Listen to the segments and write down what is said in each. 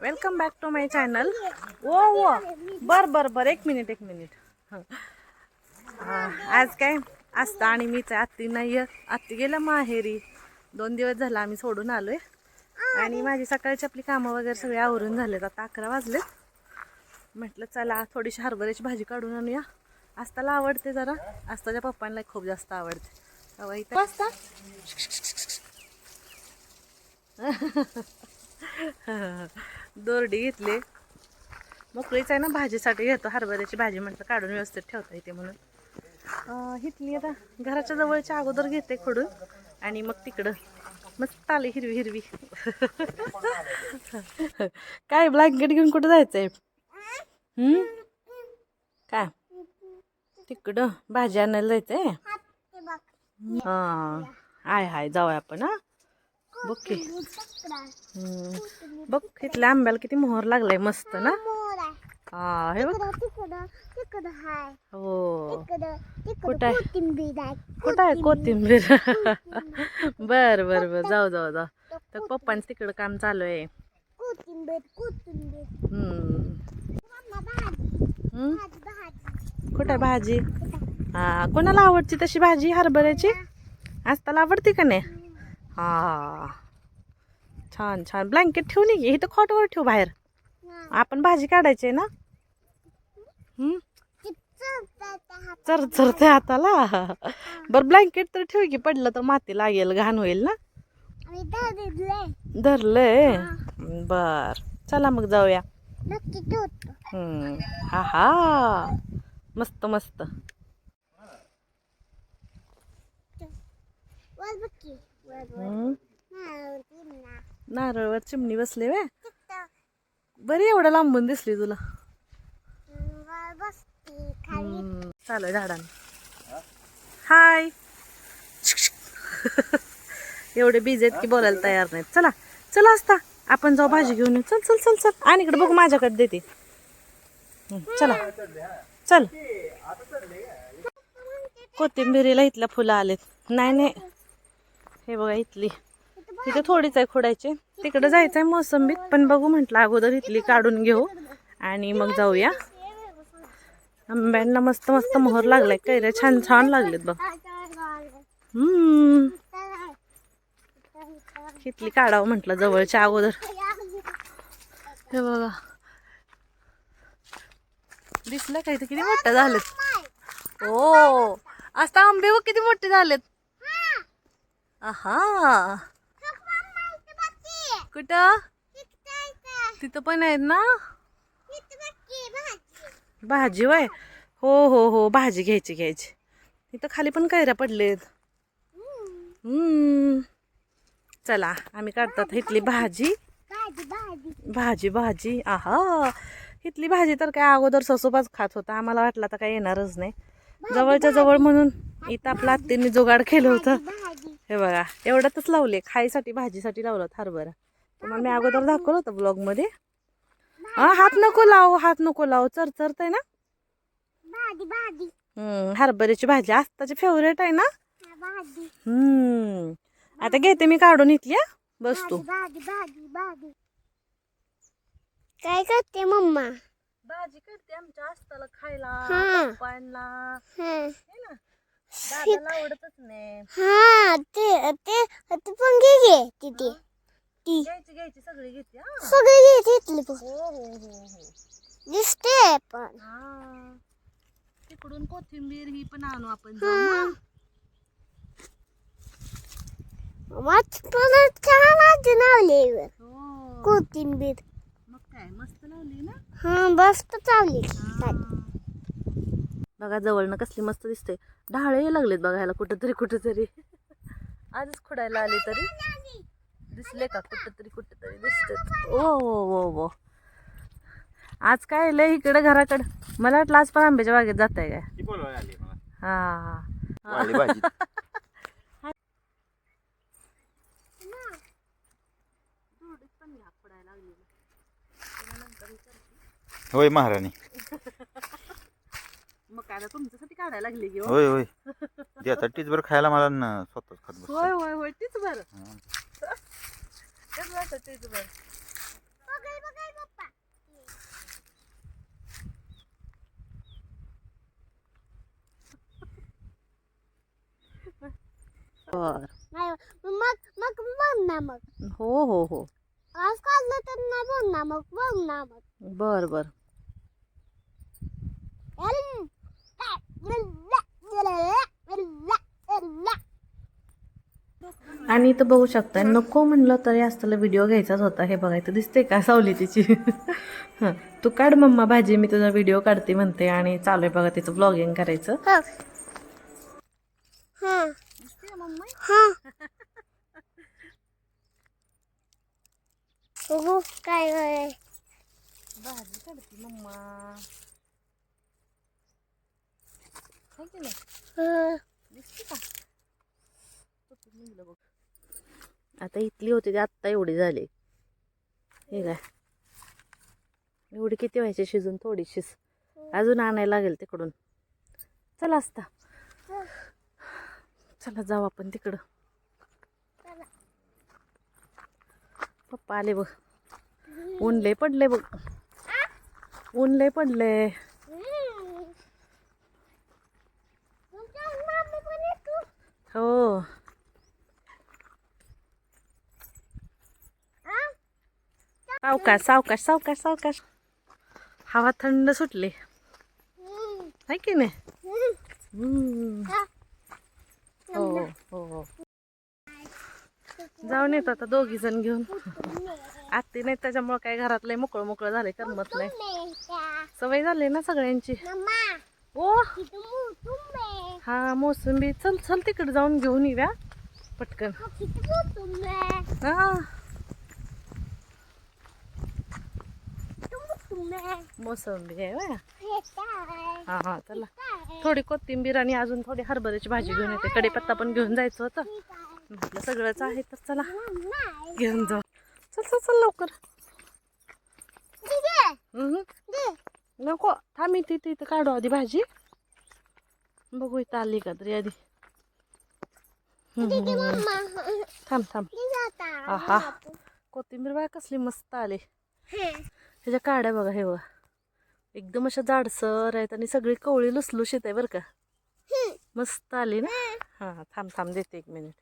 Welcome back to my channel ओ ओ बर बर बर एक मिनिट एक मिनिट आज काय? आस्ता आणि मीच आहे. आत्ती नाही आहे. आत्ती गेल्या माहेरी. दोन दिवस झाला आम्ही सोडून आलोय. आणि माझी सकाळची आपली कामं वगैरे सगळे आवरून झालेत. आता अकरा वाजलेत. म्हटलं चला थोडीशी हरभऱ्याची भाजी काढून आणूया. आस्ताला आवडते जरा. आस्ताच्या पप्पांना खूप जास्त आवडते. तेव्हा इथं वाजता? दोरडी घेतली. मोकळीच आहे ना भाजीसाठी घेतो हरभऱ्याची भाजी म्हटलं काढून व्यवस्थित ठेवता येते म्हणून. हिथली आता घराच्या जवळच्या अगोदर घेते खोडून आणि मग तिकडं मस्त आली हिरवी हिरवी. काय ब्लँकेट घेऊन कुठं जायचंय? हम्म? काय? तिकडं भाजी आणायला जायचंय? हा. हाय हाय जाऊया आपण हा. बघ की. बघ इथल्या आंब्याला किती मोहर लागलाय मस्त ना? हा हे बघ. हो. कुठं आहे? कुठं आहे कोथिंबीर? बर बर बर. जाऊ जाऊ जाऊ. तर पप्पांच तिकडं काम चालू आहे? कुठं भाजी? हा कोणाला आवडती तशी भाजी? हरभऱ्याची? आजताला आवडते का नाही? हा. छान छान. ब्लँकेट ठेवून ये इथं खोटवर ठेव बाहेर. आपण भाजी काढायची ना? चर चरते हाताला. बरं ब्लँकेट तर ठेव की पडलं तर माती लागेल घाण होईल ना? धरलंय? बर. चला मग जाऊया. हम्म. हा हा. मस्त मस्त. नारळवर चिमणी बसले वे बरी एवढं लांबून दिसली तुला. चालू झाडांना. हाय. एवढे बिझी आहेत की बोलायला तयार नाहीत. चला चला असता आपण जाऊ भाजी घेऊन चल चल चल चल. आणि इकडे बघ माझ्याकडे देते. चला. चल. कोथिंबिरीला इथल्या फुलं आलेत. नाही नाही. हे बघा इथली. इथे थोडीच आहे खोडायची. तिकडे जायचं आहे मोसंबीत पण बघू म्हटलं अगोदर इथली काढून घेऊ आणि मग जाऊया. आंब्यांना मस्त मस्त मोहर लागलाय कैऱ्या छान छान लागलेत बघ. हम्म. इथली काढावं म्हटलं जवळच्या अगोदर. हे बघा. दिसलं काय ते किती मोठं झालेत? हो आता आंबे किती मोठे झालेत. आहा. कुठं? तिथं पण आहेत ना? भाजी. वय? हो हो हो भाजी घ्यायची घ्यायची. इथं खाली पण कैऱ्या पडलेत. हम्म. चला आम्ही काढतात इथली भाजी. भाजी भाजी. आहा. इथली भाजी तर काय अगोदर ससोबाच खात होता. आम्हाला वाटलं आता काय येणारच नाही. जवळच्या जवळ म्हणून इथं आपला आत्तीने जुगाड केलं होतं. हे बघा एवढ्यातच लावले खायसाठी भाजीसाठी लावलं हरभरा तुम्हाला मी अगोदर दाखवलं होतं ब्लॉगमध्ये हा हात नको लाव हात नको लाव चर चरतय ना. हम्म हरभऱ्याची भाजी आस्ताची फेवरेट आहे ना? हम्म आता घेते मी काढून इथली. बस तू काय करते मम्मा? भाजी करते आमच्या आस्ताला खायला ना दादाला आवडतच नाही. हा, ते ते ते पण घे घे तिथे. ती. घ्यायची घ्यायची सगळी घेते हा? सगळे घे तिथली पण. हो हो हो हो. दिसते पण. हा. तिकडून कोथिंबीर ही पण आणू आपण जाऊन पण छान हो. कोथिंबीर. मग काय मस्त लावली ना? हा मस्त चावली. बघा जवळनं कसली मस्त दिसते ढाळे लागलेत बघायला कुठंतरी कुठंतरी. आजच खुडायला आले तरी दिसले का? कुठंतरी कुठंतरी दिसते ओ हो हो हो आज काय लय इकडे घराकडे. मला वाटलं आज पण आंब्याच्या बागेत जात आहे काय हा. होय महाराणी. होय होय. दे तीच टीचभर खायला मला न स्वतःच खात होय होय होय तीच बर. मग मग बघ ना मग. हो हो हो. आज काढलं तर ना बघ ना मग बघ ना मग. बर बर. आणि इथं बघू शकता नको म्हणलं तरी असताना व्हिडिओ घ्यायचाच होता. हे बघायचं दिसते का सावली तिची? हं, तू काढ मम्मा भाजी मी तुझा व्हिडिओ काढते म्हणते आणि चालू आहे बघा तिचं ब्लॉगिंग करायचं. हा. हा. बघू काय होय. आता इथली होती ती आत्ता एवढी झाली. हे काय? एवढी किती व्हायची शिजून थोडीशीच. अजून आणायला लागेल तिकडून. चला असता चला जाऊ आपण तिकडं. पप्पा आले बघ. ऊन लय पडले बघ. ऊन लय पडले हम्म. तुमच्या मामी पण येतो. हो? सावकाश सावकाश सावकाश सावकाश हवा थंड सुटली. आहे की नाही. हा. हो हो जाऊन येतो आता दोघी जण घेऊन आत्ती नाही त्याच्यामुळे काय घरातलंय मोकळं मोकळं झालंय करमत नाही. सवय झाली ना सगळ्यांची ओ. हा मोसंबी. चल चल तिकडे जाऊन घेऊन येऊया. पटकन. हा. मोसंबी आहे? बया. हे? हा चला? थोडी कोथिंबीर आणि अजून थोडी हरभऱ्याची भाजी घेऊन येते. कढीपत्ता पण घेऊन जायचं होतं? म्हटलं सगळंच आहे तर चला. घेऊन जाऊ. चल चल चल लवकर. नको. थांब इथे इथे इथं काढू आधी भाजी. बघू इथं आली का तरी आधी. थांब थांब. आहा. कोथिंबीर बाय कसली मस्त आली. हे. ह्याच्या काड्या बघा हे बघा. एकदम अशा जाडसर आहेत आणि सगळी कवळी लुसलुशीत आहे बरं का. मस्त आली ना. हां. थांब थांब देते एक मिनिट.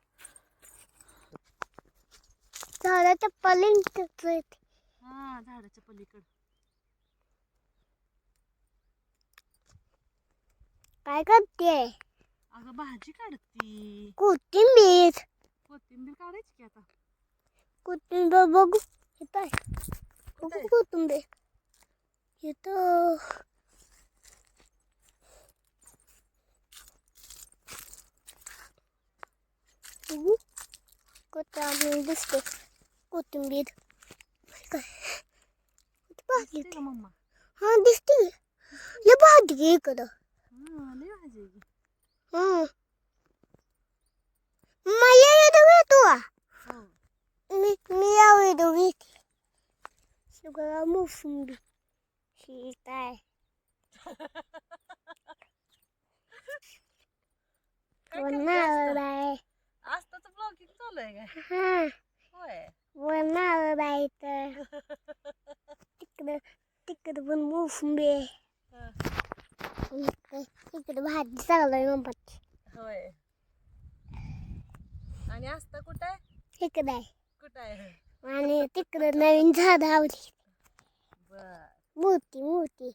हा झाडाच्या पलीकडे. काय करते? अगं भाजी काढती. कोथिंबीर. कोथिंबीर काढायची की आता? कोथिंबीर बघू. येत आहे बघू कोथिंबीर. येतो बघू. कोथिंबीर दिसते. कोथिंबीर. काय? भाजी. मम्मा? हा दिसते. लय भाजी इकडं. की. मी मी करते वनावर आस्था? आहे आस्ताचं ब्लॉगिंग चालू आहे काय? हा. होय. वनावर आहे तर. तिकडं तिकडं पण मोसंबी आहे हा. इकडं भाजी चालू मम्माची. होय. आणि आस्ता कुठं आहे? इकडं आहे. कुठं आहे? आणि तिकडं नवीन झाड आवली बर. मोठी मोठी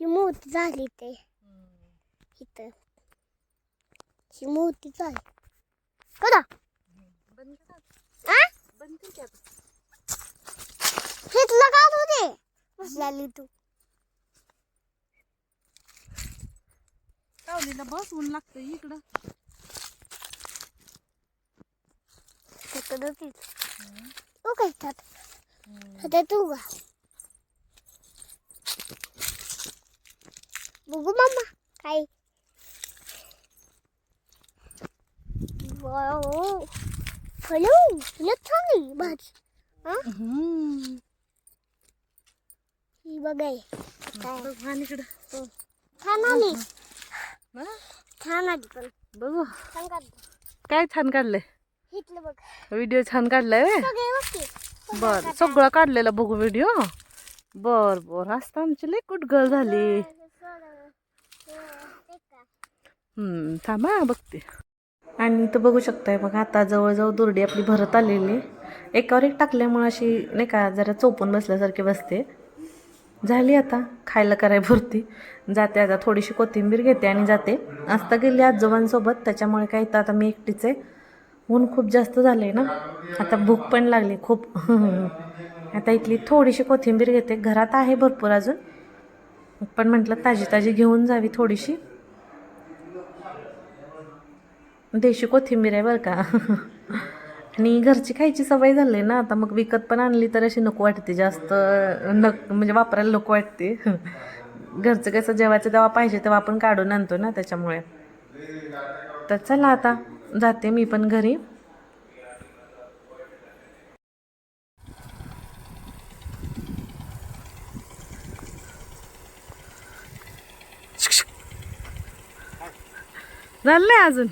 ही मोठी झाली ते. इथं. ही मोठी झाली. करा बंद कर. आता. आ? बंद कर की आता. हिटलं का तू ते? बसलेली तू. सावलीला बस ऊन लागतं इकडं. तिकडं ती तू काय त्यात आता तू का बघू मम्मा काय? हॅलो तुला आहे भाजी. हा? बघाय. काय? छान आली? छान आली पण. बघू. छान काढली. काय छान काढलंय? बघ. व्हिडिओ छान काढलाय व्हय? सगळे बघते बर सगळं काढलेलं बघू व्हिडिओ. बर बर असता आमची गुड गर्ल झाली. हम्म थांबा बघते. आणि इथं बघू शकताय बघा आता जवळजवळ दुर्डी आपली भरत आलेली. एकावर एक टाकल्यामुळं अशी नाही का जरा चोपून बसल्यासारखी बसते. झाली आता खायला करायपुरती जाते आता थोडीशी कोथिंबीर घेते आणि जाते. आत्ता गेली आजोबांसोबत त्याच्यामुळे काय तर आता मी एकटीच आहे. ऊन खूप जास्त झालं आहे ना? आता भूक पण लागली खूप. आता इथली थोडीशी कोथिंबीर घेते. घरात आहे भरपूर अजून. पण म्हटलं ताजी ताजी घेऊन जावी थोडीशी. देशी कोथिंबीर आहे बरं का? आणि घरची खायची सवय झाली आहे ना आता मग विकत पण आणली तर अशी नको वाटते जास्त नक म्हणजे वापरायला नको वाटते. घरचं कसं जेवायचं तेव्हा पाहिजे तेव्हा आपण काढून आणतो ना त्याच्यामुळे. तर चला आता जाते मी पण घरी. झालं नाही अजून.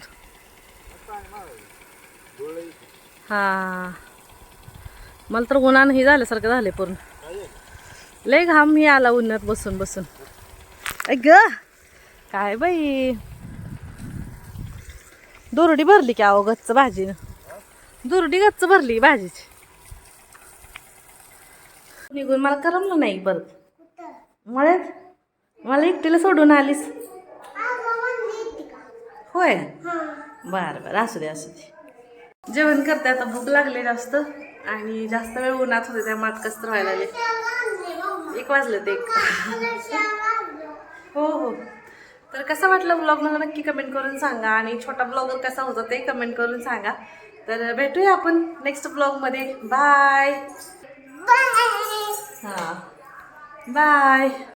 हा. मला तर उन्हानं हे झाल्यासारखं झाले पूर्ण. लय घाम मी आला उन्हात बसून बसून. ऐ ग काय बाई? दुरडी भरली की अहो गच्च भाजीनं. दुरडी गच्च भरली भाजीची. निघून मला करमलं नाही परत मळ्यात मला एकटीला सोडून आलीस. होय? बरं बरं. असू दे असू दे. जेवण करते आता भूक लागली जास्त. आणि जास्त वेळ उन्हात होते त्या मात कसं व्हायला लागले. एक वाजलं ते एक. हो हो. तर कसं वाटलं ब्लॉग मला नक्की कमेंट करून सांगा. आणि छोटा ब्लॉगर कसा होता ते कमेंट करून सांगा. तर भेटूया आपण नेक्स्ट ब्लॉगमध्ये बाय हां. बाय